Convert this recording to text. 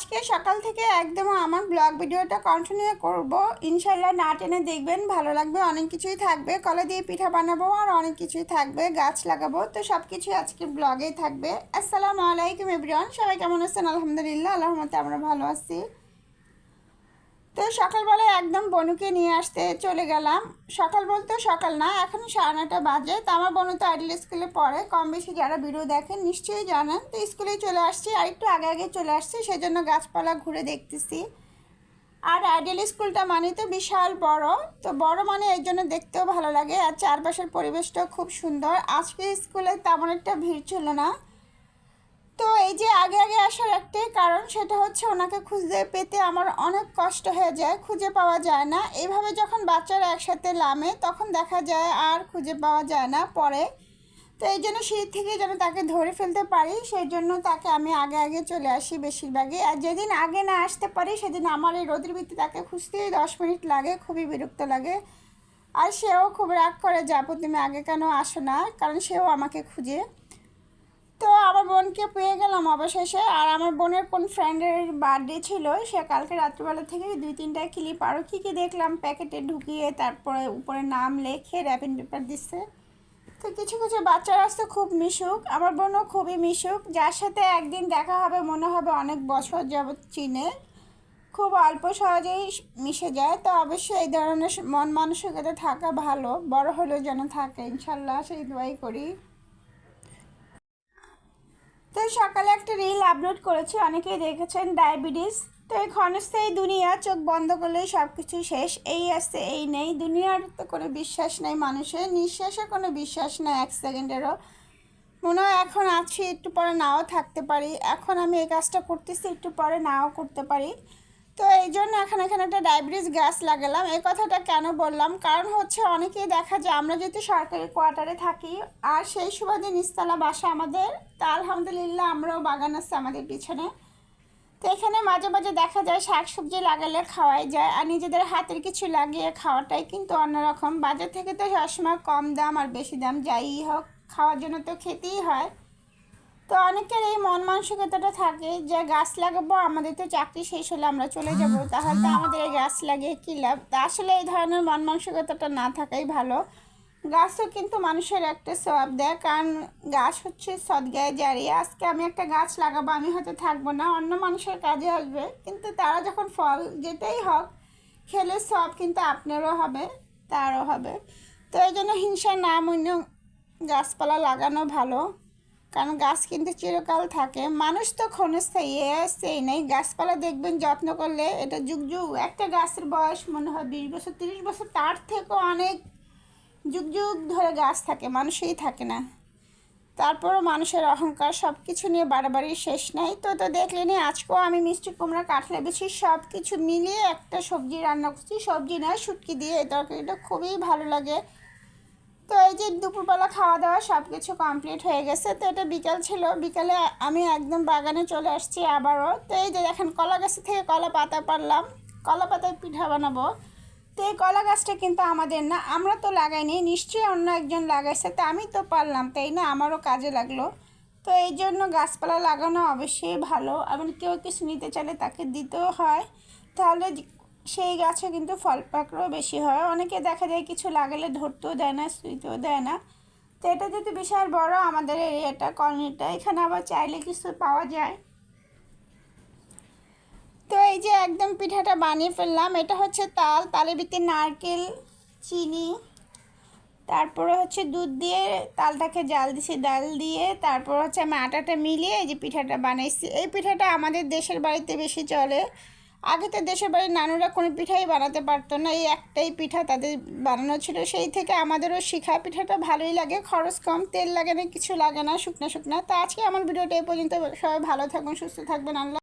আজকে সকাল থেকে একদম আমার ব্লগ ভিডিওটা কন্টিনিউ করব। ইনশাল্লাহ না টেনে দেখবেন, ভালো লাগবে, অনেক কিছুই থাকবে। কলা দিয়ে পিঠা বানাবো আর অনেক কিছুই থাকবে, গাছ লাগাবো। তো সব কিছুই আজকে ব্লগেই থাকবে। আসসালামু আলাইকুম এভরিওয়ান সবাই কেমন আছেন? আলহামদুলিল্লাহ আল্লাহ আমরা ভালো আছি। তো সকালবেলায় একদম বনুকে নিয়ে আসতে চলে গেলাম। সকাল বলতে সকাল না, এখন সাড়ে নটা বাজে। তো আমার বনু তো আইডল স্কুলে পড়ে। কম বেশি যারা ভিডিও দেখেন নিশ্চয়ই জানেন। তো স্কুলেই চলে আসছি, আর একটু আগে আগে চলে আসছি, সেজন্য গাছপালা ঘুরে দেখতেছি। আর আইডিয়াল স্কুলটা মানে তো বিশাল বড়। তো বড় মানে এই জন্য দেখতেও ভালো লাগে। আর চারপাশের পরিবেশটাও খুব সুন্দর। আজকে স্কুলে তেমন একটা ভিড় ছিল না। তো এই যে আগে আগে আসার একটাই কারণ সেটা হচ্ছে ওনাকে খুঁজে পেতে আমার অনেক কষ্ট হয়ে যায়, খুঁজে পাওয়া যায় না। এইভাবে যখন বাচ্চারা একসাথে লামে, তখন দেখা যায় আর খুঁজে পাওয়া যায় না পরে। তো এই জন্য সিঁড়ি থেকে যেন তাকে ধরে ফেলতে পারি, সেই জন্য তাকে আমি আগে আগে চলে আসি বেশিরভাগই। আর যেদিন আগে না আসতে পারি, সেদিন আমার এই রোদের ভিত্তি তাকে খুঁজতেই দশ মিনিট লাগে, খুবই বিরক্ত লাগে। আর সেও খুব রাগ করে, যাব তুমি আগে কেন আসো না? কারণ সেও আমাকে খুঁজে। তো আমার বোনকে পেয়ে গেলাম অবশেষে। আর আমার বোনের কোন ফ্রেন্ডের বার্থডে ছিল, সে কালকে রাত্রিবেলা থেকে দুই তিনটা ক্লিপ আরও কী কী দেখলাম প্যাকেটে ঢুকিয়ে তারপরে উপরে নাম লেখে র্যাপিং পেপার দিচ্ছে। তো কিছু কিছু বাচ্চারা আসতে খুব মিশুক, আমার বোনও খুবই মিশুক, যার সাথে একদিন দেখা হবে মনে হবে অনেক বছর যাবৎ চিনে। খুব অল্প সহজেই মিশে যায়, তো অবশ্যই এই ধরনের মন মানসিকতা থাকা ভালো, বড় হলেও যেন থাকে, ইনশাল্লাহ সেই দোয়াই করি। সকালে একটা রিল আপলোড করেছি, অনেকেই দেখেছেন ডায়াবেটিস তো এই ক্ষণস্থায়ী দুনিয়া, চোখ বন্ধ করলেই সব কিছু শেষ। এই আসতে এই নেই। দুনিয়ার তো কোনো বিশ্বাস নেই মানুষের নিঃশ্বাসে কোনো বিশ্বাস নেই এক সেকেন্ডেরও মনে হয় এখন আছি, একটু পরে নাও থাকতে পারি। এখন আমি এই কাজটা করতেছি, একটু পরে নাও করতে পারি। তো এই জন্য এখন এখানে একটা ডায়াবেটিস গ্যাস লাগালাম। এই কথাটা কেন বললাম? কারণ হচ্ছে অনেকেই দেখা যায়, আমরা যেহেতু সরকারি কোয়ার্টারে থাকি, আর সেই সুবাদে নিচতলা বাসা আমাদের। তা আলহামদুলিল্লাহ আমরাও বাগান আছে আমাদের পিছনে। তো এখানে মাঝে মাঝে দেখা যায় শাক সবজি লাগালে খাওয়াই যায়, আর নিজেদের হাতের কিছু লাগিয়ে খাওয়াটাই কিন্তু অন্যরকম। বাজার থেকে তো সবসময় কম দাম আর বেশি দাম, যাই হোক, খাওয়ার জন্য তো খেতেই হয়। তো অনেকের এই মন মানসিকতাটা থাকে যে গাছ লাগাবো, আমাদের তো চাকরি শেষ হলে আমরা চলে যাব। তাহলে আমাদের এই গাছ লাগিয়ে কী লাভ? আসলে এই ধরনের মন মানসিকতাটা না থাকাই ভালো। গাছও কিন্তু মানুষের একটা স্বভাব দেয়, কারণ গাছ হচ্ছে সদগায় জারিয়ে। আজকে আমি একটা গাছ লাগাবো, আমি হয়তো থাকব না, অন্য মানুষের কাজে আসবে। কিন্তু তারা যখন ফল যেটাই হোক, খেলে সব কিন্তু আপনারও হবে, তারও হবে। তো এই জন্য হিংসা না মনে গাছপালা লাগানো ভালো। কারণ গাছ কিন্তু চিরকাল থাকে। মানুষ তো ক্ষণস্থায়ী সেই নেই। গাছপালা দেখবেন, যত্ন করলে এটা যুগ যুগ। একটা গাছের বয়স মনে হয় বিশ বছর, তিরিশ বছর, তার থেকেও অনেক যুগ যুগ ধরে গাছ থাকে, মানুষই থাকে না। তারপরও মানুষের অহংকার সব কিছু নিয়ে বাড়াবাড়ি শেষ নাই। তো তো দেখলেনি আজকেও আমি মিষ্টি, কুমড়া, কাঠলে বেশি সব কিছু মিলিয়ে একটা সবজি রান্না করছি। সবজি নয়, শুটকি দিয়ে এই তরকারিটা খুবই ভালো লাগে। তো এই যে দুপুরবেলা খাওয়া দাওয়া সব কিছু কমপ্লিট হয়ে গেছে, তো এটা বিকাল ছিল। বিকালে আমি একদম বাগানে চলে আসছি আবারও। তো এই যে দেখেন, কলা গাছ থেকে কলা পাতা পারলাম কলা পাতায় পিঠা বানাবো। তো এই কলা গাছটা কিন্তু আমাদের না, আমরা তো লাগাইনি, নিশ্চয়ই অন্য একজন লাগাইছে, তো আমি তো পারলাম তাই না? আমারও কাজে লাগল। তো এই জন্য গাছপালা লাগানো অবশ্যই ভালো। এমন কেউ কিছু নিতে চাইলে তাকে দিতেও হয়। তাহলে সেই গাছে কিন্তু ফল পাকড়ও বেশি হয়। অনেকে দেখা যায় কিছু লাগালে ধরতেও দেয় না, শুইতেও দেয় না। তো এটা যদি বিশাল বড় আমাদের এরিয়াটা, কলোনিটা, এখানে আবার চাইলে কিছু পাওয়া যায়। তো এই যে একদম পিঠাটা বানিয়ে ফেললাম, এটা হচ্ছে তাল, তালের ভিতরে নারকেল, চিনি, তারপরে হচ্ছে দুধ দিয়ে তালটাকে জাল দিছি ডাল দিয়ে তারপর হচ্ছে আমি আটাটা মিলিয়ে এই যে পিঠাটা বানাইছি। এই পিঠাটা আমাদের দেশের বাড়িতে বেশি চলে। আগে তো দেশের বাড়ির নানুরা কোনো পিঠাই বানাতে পারতো না। এই একটাই পিঠা তাদের বানানো ছিল। সেই থেকে আমাদেরও শিখা পিঠাটা ভালোই লাগে। খরচ কম, তেল লাগে না, কিছু লাগে না, শুকনো শুকনো। তো আজকে আমার ভিডিওটা এই পর্যন্ত। সবাই ভালো থাকবেন সুস্থ থাকবেন। আল্লাহ